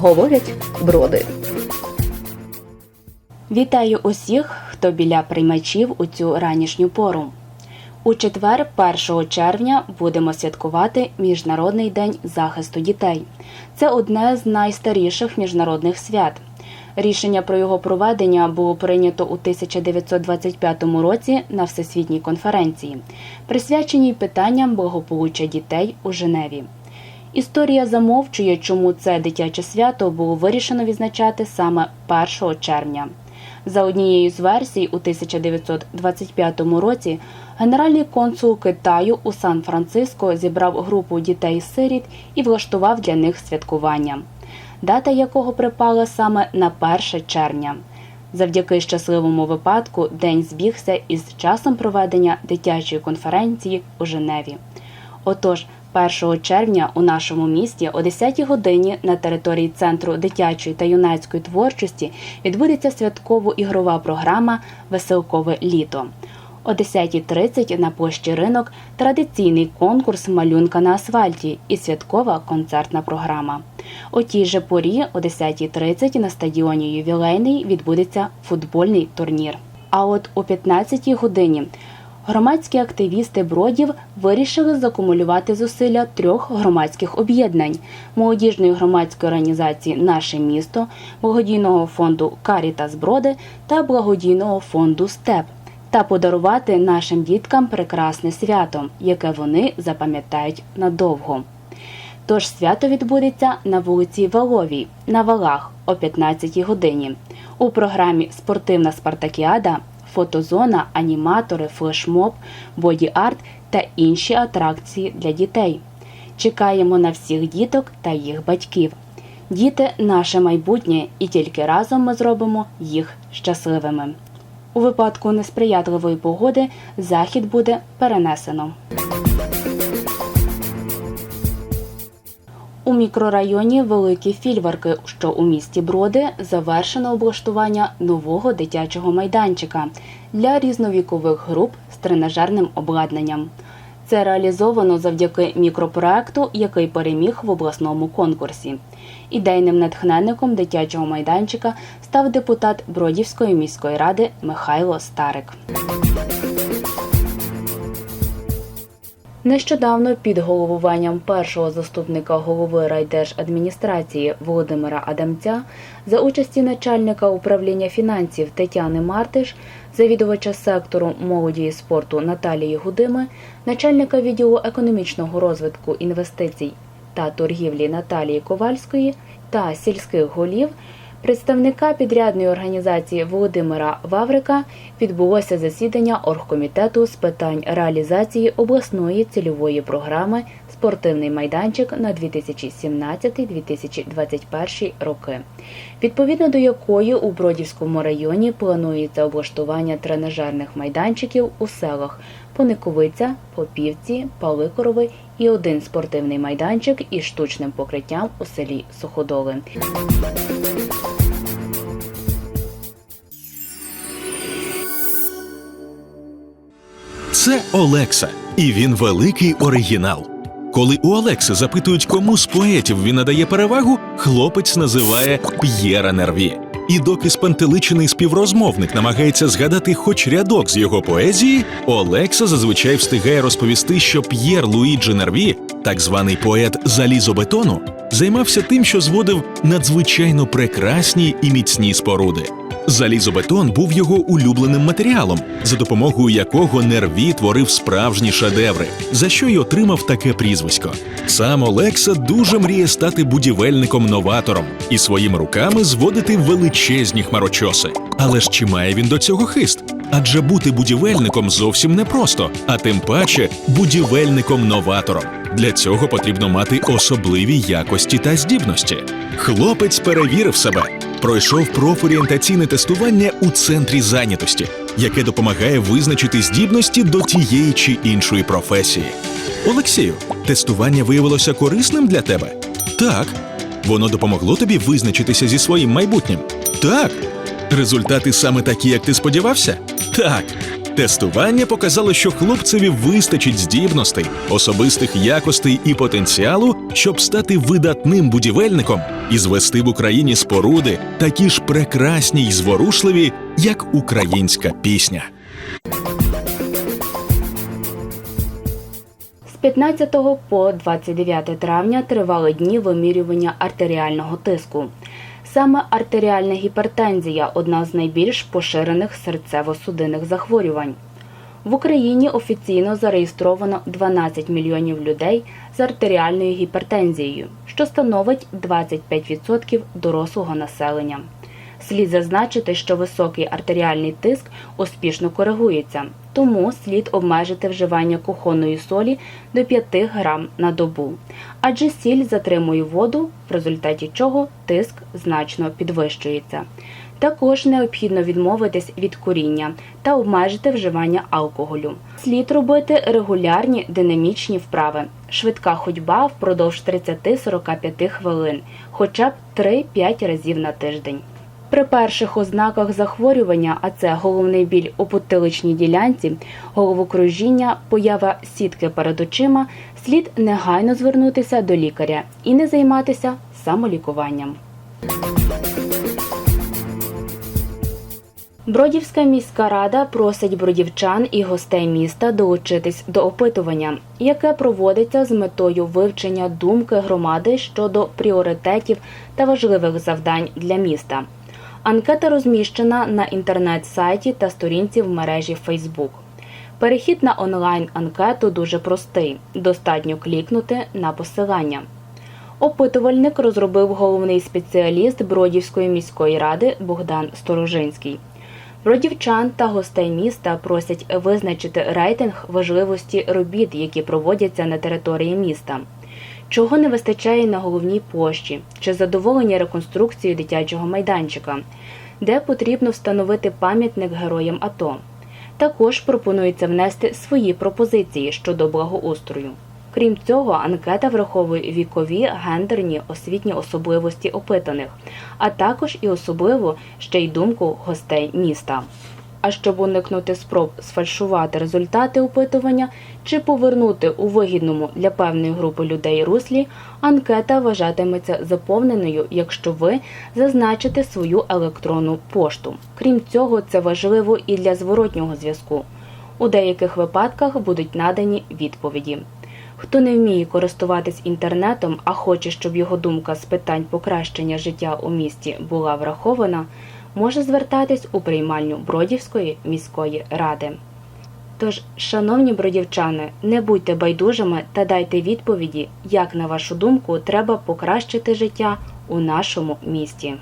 говорять броди. Вітаю усіх, хто біля приймачів у цю ранішню пору. У четвер, 1 червня, будемо святкувати Міжнародний день захисту дітей. Це одне з найстаріших міжнародних свят. Рішення про його проведення було прийнято у 1925 році на всесвітній конференції, присвяченій питанням благополуччя дітей у Женеві. Історія замовчує, чому це дитяче свято було вирішено відзначати саме 1 червня. За однією з версій, у 1925 році генеральний консул Китаю у Сан-Франциско зібрав групу дітей-сиріт і влаштував для них святкування, дата якого припала саме на 1 червня. Завдяки щасливому випадку день збігся із часом проведення дитячої конференції у Женеві. Отож, 1 червня у нашому місті о 10-й годині на території Центру дитячої та юнацької творчості відбудеться святково-ігрова програма Веселкове літо. О 10.30 на площі ринок традиційний конкурс Малюнка на асфальті і святкова концертна програма. О тій же порі о 10.30 на стадіоні Ювілейний відбудеться футбольний турнір. А от о 15 годині Громадські активісти бродів вирішили закумулювати зусилля трьох громадських об'єднань молодіжної громадської організації Наше місто, благодійного фонду Карітас Броди та благодійного фонду Степ та подарувати нашим діткам прекрасне свято, яке вони запам'ятають надовго. Тож свято відбудеться на вулиці Валовій на валах о 15 годині. У програмі Спортивна спартакіада фотозона, аніматори, флешмоб, боді-арт та інші атракції для дітей. Чекаємо на всіх діток та їх батьків. Діти наше майбутнє, і тільки разом ми зробимо їх щасливими. У випадку несприятливої погоди захід буде перенесено. Мікрорайоні Великі Фільварки, що у місті Броди, завершено облаштування нового дитячого майданчика для різновікових груп з тренажерним обладнанням. Це реалізовано завдяки мікропроекту, який переміг в обласному конкурсі. Ідейним натхненником дитячого майданчика став депутат Бродівської міської ради Михайло Старик. Нещодавно під головуванням першого заступника голови райдержадміністрації Володимира Адамця за участі начальника управління фінансів Тетяни Мартиш, завідувача сектору молоді і спорту Наталії Гудими, начальника відділу економічного розвитку інвестицій та торгівлі Наталії Ковальської та сільських голів. Представника підрядної організації Володимира Ваврика відбулося засідання оргкомітету з питань реалізації обласної цільової програми Спортивний майданчик на 2017-2021 роки, відповідно до якої у Бродівському районі планується облаштування тренажерних майданчиків у селах Пониковиця, Попівці, Паликорови і один спортивний майданчик із штучним покриттям у селі Суходоли. Це Олекса, і він великий оригінал. Коли у Олекси запитують, кому з поетів він надає перевагу, хлопець називає П'єра Нерві. І доки спантеличений співрозмовник намагається згадати хоч рядок з його поезії, Олекса зазвичай встигає розповісти, що П'єр Луїджі Нерві, так званий поет залізобетону, займався тим, що зводив надзвичайно прекрасні і міцні споруди. Залізобетон був його улюбленим матеріалом, за допомогою якого Нерві творив справжні шедеври, за що й отримав таке прізвисько. Сам Олекса дуже мріє стати будівельником-новатором і своїми руками зводити величезні хмарочоси. Але ж чи має він до цього хист? Адже бути будівельником зовсім непросто, а тим паче будівельником-новатором. Для цього потрібно мати особливі якості та здібності. Хлопець перевірив себе, пройшов профорієнтаційне тестування у центрі зайнятості, яке допомагає визначити здібності до тієї чи іншої професії. Олексію, тестування виявилося корисним для тебе? Так. Воно допомогло тобі визначитися зі своїм майбутнім? Так. Результати саме такі, як ти сподівався? Так. Тестування показало, що хлопцеві вистачить здібностей, особистих якостей і потенціалу, щоб стати видатним будівельником і звести в Україні споруди, такі ж прекрасні й зворушливі, як українська пісня. З 15 по 29 травня тривали дні вимірювання артеріального тиску. Саме артеріальна гіпертензія одна з найбільш поширених серцево-судинних захворювань. В Україні офіційно зареєстровано 12 мільйонів людей з артеріальною гіпертензією, що становить 25% дорослого населення. Слід зазначити, що високий артеріальний тиск успішно коригується, тому слід обмежити вживання кухонної солі до 5 грам на добу, адже сіль затримує воду, в результаті чого тиск значно підвищується. Також необхідно відмовитись від куріння та обмежити вживання алкоголю. Слід робити регулярні динамічні вправи, швидка ходьба впродовж 30-45 хвилин, хоча б 3-5 разів на тиждень. При перших ознаках захворювання, а це головний біль у потиличній ділянці, головокружіння, поява сітки перед очима, слід негайно звернутися до лікаря і не займатися самолікуванням. Бродівська міська рада просить бродівчан і гостей міста долучитись до опитування, яке проводиться з метою вивчення думки громади щодо пріоритетів та важливих завдань для міста. Анкета розміщена на інтернет-сайті та сторінці в мережі Facebook. Перехід на онлайн-анкету дуже простий. Достатньо клікнути на посилання. Опитувальник розробив головний спеціаліст Бродівської міської ради Богдан Сторожинський. Бродівчан та гостей міста просять визначити рейтинг важливості робіт, які проводяться на території міста. Чого не вистачає на головній площі, чи задоволення реконструкцією дитячого майданчика, де потрібно встановити пам'ятник героям АТО. Також пропонується внести свої пропозиції щодо благоустрою. Крім цього, анкета враховує вікові, гендерні, освітні особливості опитаних, а також і особливо ще й думку гостей міста. А щоб уникнути спроб сфальшувати результати опитування чи повернути у вигідному для певної групи людей руслі, анкета вважатиметься заповненою, якщо ви зазначите свою електронну пошту. Крім цього, це важливо і для зворотнього зв'язку. У деяких випадках будуть надані відповіді. Хто не вміє користуватись інтернетом, а хоче, щоб його думка з питань покращення життя у місті була врахована, може звертатись у приймальню Бродівської міської ради. Тож, шановні бродівчани, не будьте байдужими та дайте відповіді, як на вашу думку треба покращити життя у нашому місті.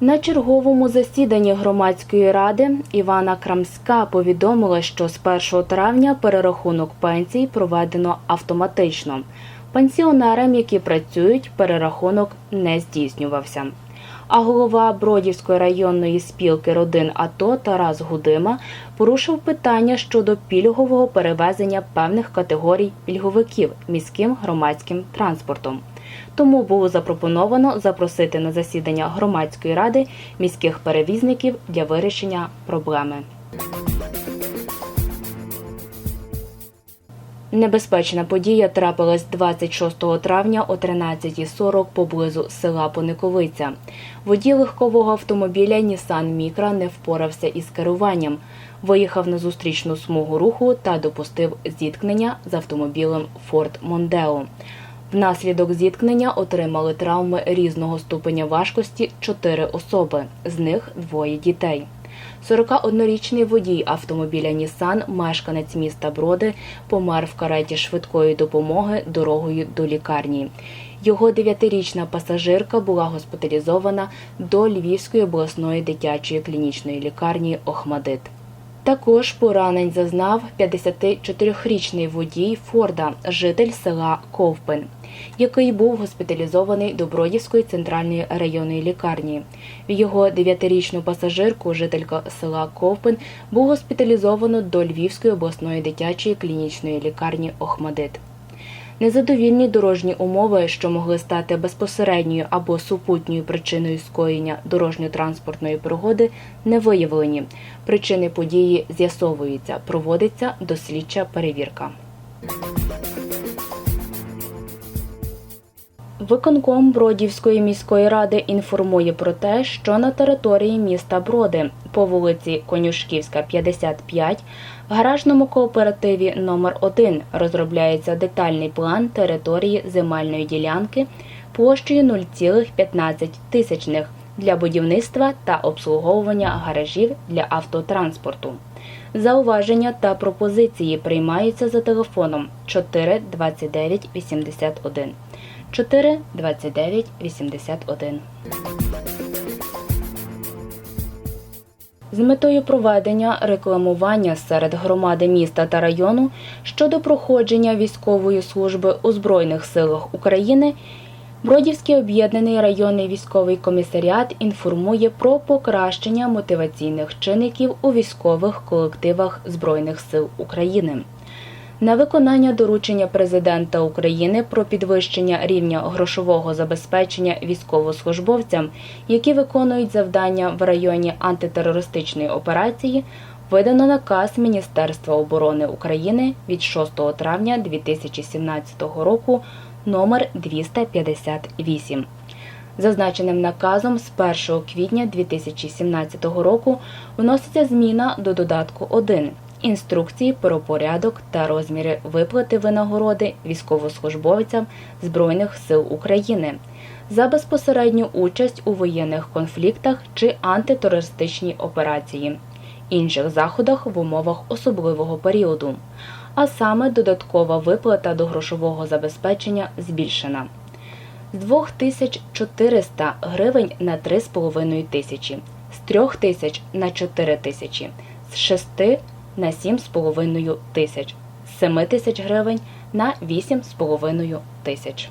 На черговому засіданні громадської ради Івана Крамська повідомила, що з 1 травня перерахунок пенсій проведено автоматично. Пенсіонерам, які працюють, перерахунок не здійснювався. А голова Бродівської районної спілки родин АТО Тарас Гудима порушив питання щодо пільгового перевезення певних категорій пільговиків міським громадським транспортом. Тому було запропоновано запросити на засідання громадської ради міських перевізників для вирішення проблеми. Небезпечна подія трапилась 26 травня о 13.40 поблизу села Пониковиця. Водій легкового автомобіля Нісан Мікра не впорався із керуванням, виїхав на зустрічну смугу руху та допустив зіткнення з автомобілем Форд Мондео. Внаслідок зіткнення отримали травми різного ступеня важкості чотири особи, з них двоє дітей. 41-річний водій автомобіля Нісан, мешканець міста Броди, помер в кареті швидкої допомоги дорогою до лікарні. Його дев'ятирічна пасажирка була госпіталізована до Львівської обласної дитячої клінічної лікарні Охмадит. Також поранень зазнав 54-річний водій Форда, житель села Ковпин, який був госпіталізований до Бродівської центральної районної лікарні. Його 9-річну пасажирку, жителька села Ковпин, був госпіталізовано до Львівської обласної дитячої клінічної лікарні Охмадит. Незадовільні дорожні умови, що могли стати безпосередньою або супутньою причиною скоєння дорожньо-транспортної пригоди, не виявлені. Причини події з'ясовуються, проводиться дослідча перевірка. Виконком Бродівської міської ради інформує про те, що на території міста Броди по вулиці Конюшківська, 55 в гаражному кооперативі номер 1 розробляється детальний план території земельної ділянки площею 0,15 тисячних для будівництва та обслуговування гаражів для автотранспорту. Зауваження та пропозиції приймаються за телефоном 4 29 81. 4 29 81. З метою проведення рекламування серед громади міста та району щодо проходження військової служби у Збройних силах України Бродівський об'єднаний районний військовий комісаріат інформує про покращення мотиваційних чинників у військових колективах Збройних сил України. На виконання доручення президента України про підвищення рівня грошового забезпечення військовослужбовцям, які виконують завдання в районі антитерористичної операції, видано наказ Міністерства оборони України від 6 травня 2017 року номер 258. Зазначеним наказом з 1 квітня 2017 року вноситься зміна до додатку 1 інструкції про порядок та розміри виплати винагороди військовослужбовцям Збройних сил України за безпосередню участь у воєнних конфліктах чи антитерористичній операції, інших заходах в умовах особливого періоду, а саме додаткова виплата до грошового забезпечення збільшена. З 2400 гривень на 3,5 тисячі, з 3 тисяч на 4 тисячі, з 6 на 7,5 тисяч, з 7 тисяч гривень на 8,5 тисяч.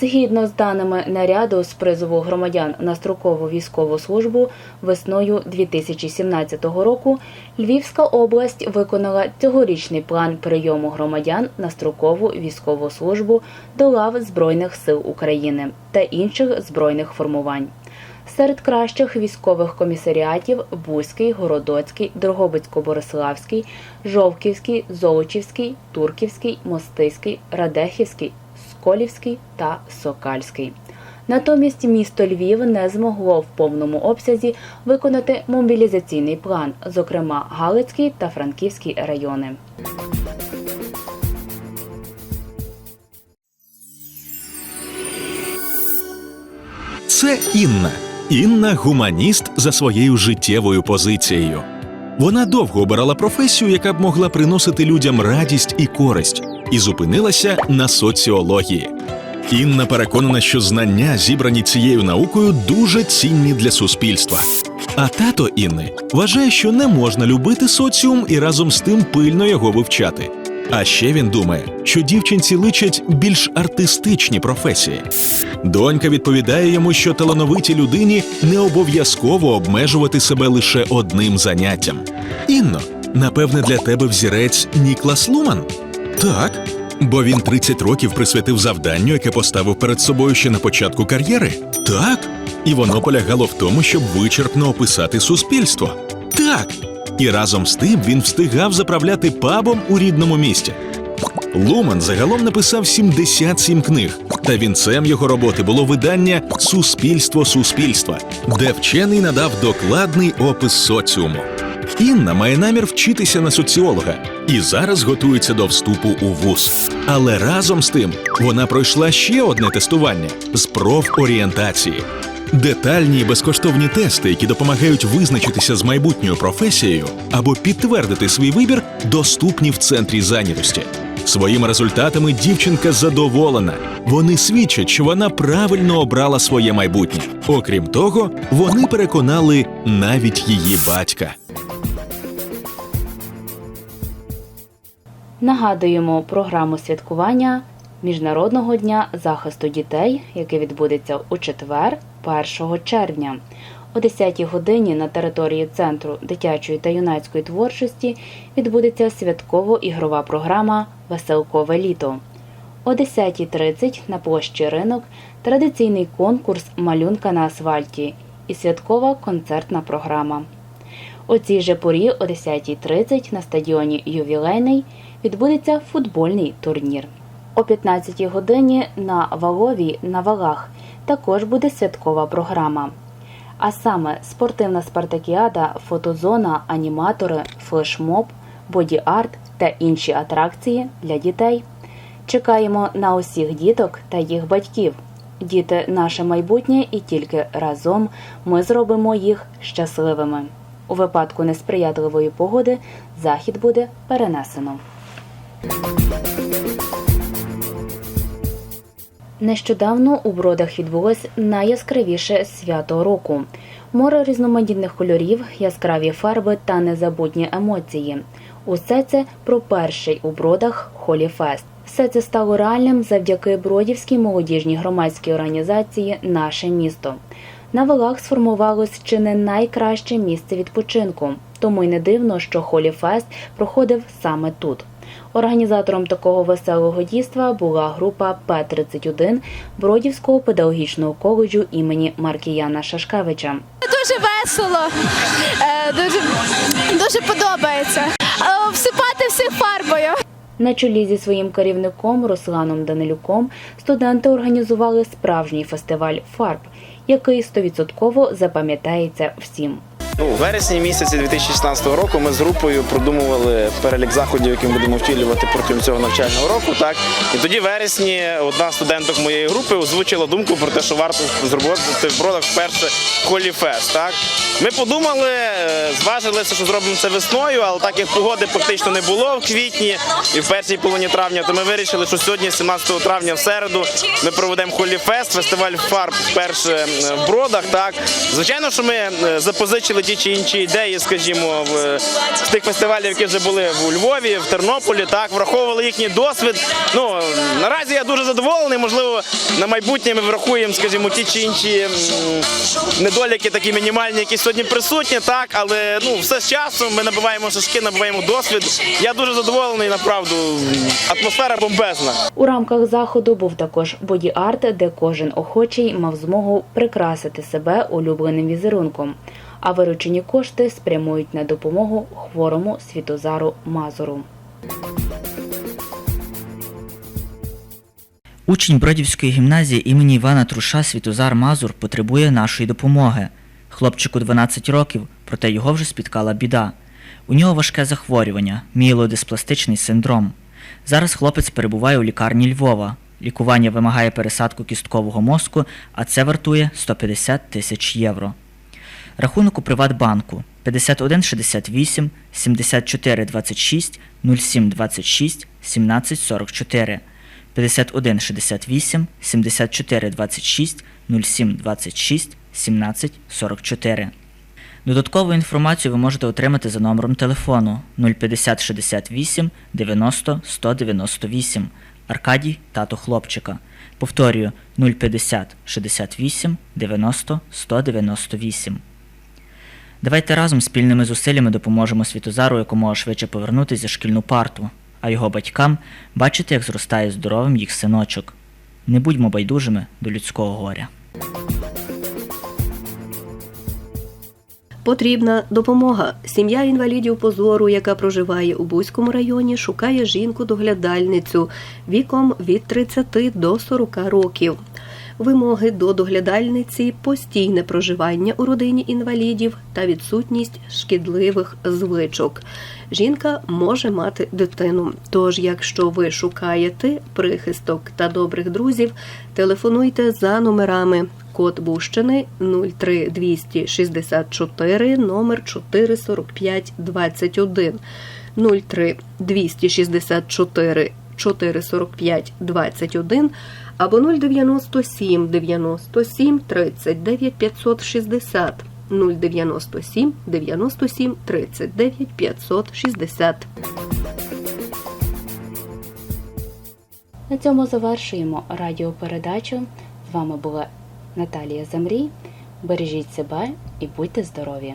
Згідно з даними наряду з призову громадян на строкову військову службу весною 2017 року Львівська область виконала цьогорічний план прийому громадян на строкову військову службу до лав Збройних сил України та інших збройних формувань. Серед кращих військових комісаріатів Бузький, Городоцький, Дрогобицько-Бориславський, Жовківський, Золочівський, Турківський, Мостиський, Радехівський, Сколівський та Сокальський. Натомість місто Львів не змогло в повному обсязі виконати мобілізаційний план, зокрема Галицький та Франківський райони. Це Інна. Інна гуманіст за своєю життєвою позицією. Вона довго обирала професію, яка б могла приносити людям радість і користь, і зупинилася на соціології. Інна переконана, що знання, зібрані цією наукою, дуже цінні для суспільства. А тато Інни вважає, що не можна любити соціум і разом з тим пильно його вивчати. А ще він думає, що дівчинці личать більш артистичні професії. Донька відповідає йому, що талановитій людині не обов'язково обмежувати себе лише одним заняттям. Інно, напевне, для тебе взірець Ніклас Луман? Так. Бо він 30 років присвятив завданню, яке поставив перед собою ще на початку кар'єри. Так. І воно полягало в тому, щоб вичерпно описати суспільство. Так. І разом з тим він встигав заправляти пабом у рідному місті. Луман загалом написав 77 книг, та вінцем його роботи було видання Суспільство суспільства, де вчений надав докладний опис соціуму. Інна має намір вчитися на соціолога і зараз готується до вступу у вуз. Але разом з тим вона пройшла ще одне тестування з профорієнтації. Детальні і безкоштовні тести, які допомагають визначитися з майбутньою професією або підтвердити свій вибір, доступні в центрі зайнятості. Своїми результатами дівчинка задоволена. Вони свідчать, що вона правильно обрала своє майбутнє. Окрім того, вони переконали навіть її батька. Нагадуємо програму святкування Міжнародного дня захисту дітей, яке відбудеться у четвер, 1 червня. О 10-й годині на території Центру дитячої та юнацької творчості відбудеться святково-ігрова програма Веселкове літо. О 10.30 на площі ринок традиційний конкурс Малюнка на асфальті і святкова концертна програма. О цій же порі о 10.30 на стадіоні Ювілейний відбудеться футбольний турнір. О 15 годині на Валовій на валах також буде святкова програма. А саме спортивна спартакіада, фотозона, аніматори, флешмоб, боді-арт та інші атракції для дітей. Чекаємо на усіх діток та їх батьків. Діти наше майбутнє, і тільки разом ми зробимо їх щасливими. У випадку несприятливої погоди захід буде перенесено. Нещодавно у бродах відбулось найяскравіше свято року. Море різноманітних кольорів, яскраві фарби та незабутні емоції. Усе це про перший у бродах Холіфест. Все це стало реальним завдяки Бродівській молодіжній громадській організації Наше місто. На валах сформувалось чи не найкраще місце відпочинку, тому й не дивно, що Холіфест проходив саме тут. Організатором такого веселого дійства була група П-31 Бродівського педагогічного коледжу імені Маркіяна Шашкевича. Дуже весело, е, дуже, дуже подобається. Е, Всипати всіх фарбою. На чолі зі своїм керівником Русланом Данилюком студенти організували справжній фестиваль фарб, який стовідсотково запам'ятається всім. Ну, у вересні місяці 2016 року ми з групою продумували перелік заходів, які будемо втілювати протягом цього навчального року. Так і тоді в вересні одна студенток моєї групи озвучила думку про те, що варто зробити в бродах вперше коліфест. Так ми подумали, е, зважилися, що зробимо це весною, але так як погоди практично не було в квітні і в першій половині травня, то ми вирішили, що сьогодні, 17 травня, в середу, ми проведемо холіфест, фестиваль фарб вперше в бродах. Так звичайно, що ми е, запозичили ті чи інші ідеї, скажімо, в з тих фестивалів, які вже були в Львові, в Тернополі. Так враховували їхній досвід. Ну наразі я дуже задоволений. Можливо, на майбутнє ми врахуємо, скажімо, ті чи інші недоліки, такі мінімальні, які сьогодні присутні. Так, але ну все з часом. Ми набуваємо шишки, набуваємо досвід. Я дуже задоволений, направду. Атмосфера бомбезна. У рамках заходу був також боді-арт, де кожен охочий мав змогу прикрасити себе улюбленим візерунком. А виручені кошти спрямують на допомогу хворому Світозару Мазуру. Учень Бродівської гімназії імені Івана Труша Світозар Мазур потребує нашої допомоги. Хлопчику 12 років, проте його вже спіткала біда. У нього важке захворювання, мієлодиспластичний синдром. Зараз хлопець перебуває у лікарні Львова. Лікування вимагає пересадку кісткового мозку, а це вартує 150 тисяч євро. Рахунок у Приватбанку 5168 7426 0726 1744 5168 7426 0726 1744. Додаткову інформацію ви можете отримати за номером телефону 050 68 90 198 Аркадій тато хлопчика. Повторюю 050 68 90 198. Давайте разом спільними зусиллями допоможемо Світозару якомога швидше повернутися за шкільну парту, а його батькам бачити, як зростає здоровим їх синочок. Не будьмо байдужими до людського горя. Потрібна допомога. Сім'я інвалідів позору, яка проживає у Бузькому районі, шукає жінку-доглядальницю віком від 30 до 40 років. Вимоги до доглядальниці постійне проживання у родині інвалідів та відсутність шкідливих звичок. Жінка може мати дитину. Тож, якщо ви шукаєте прихисток та добрих друзів, телефонуйте за номерами код Бущини 03264 номер 445 21 03 264 445 21 або 097 97 39 560 097 97 39 560 На цьому завершуємо радіопередачу. З вами була Наталія Замрій. бережіть себе і будьте здорові!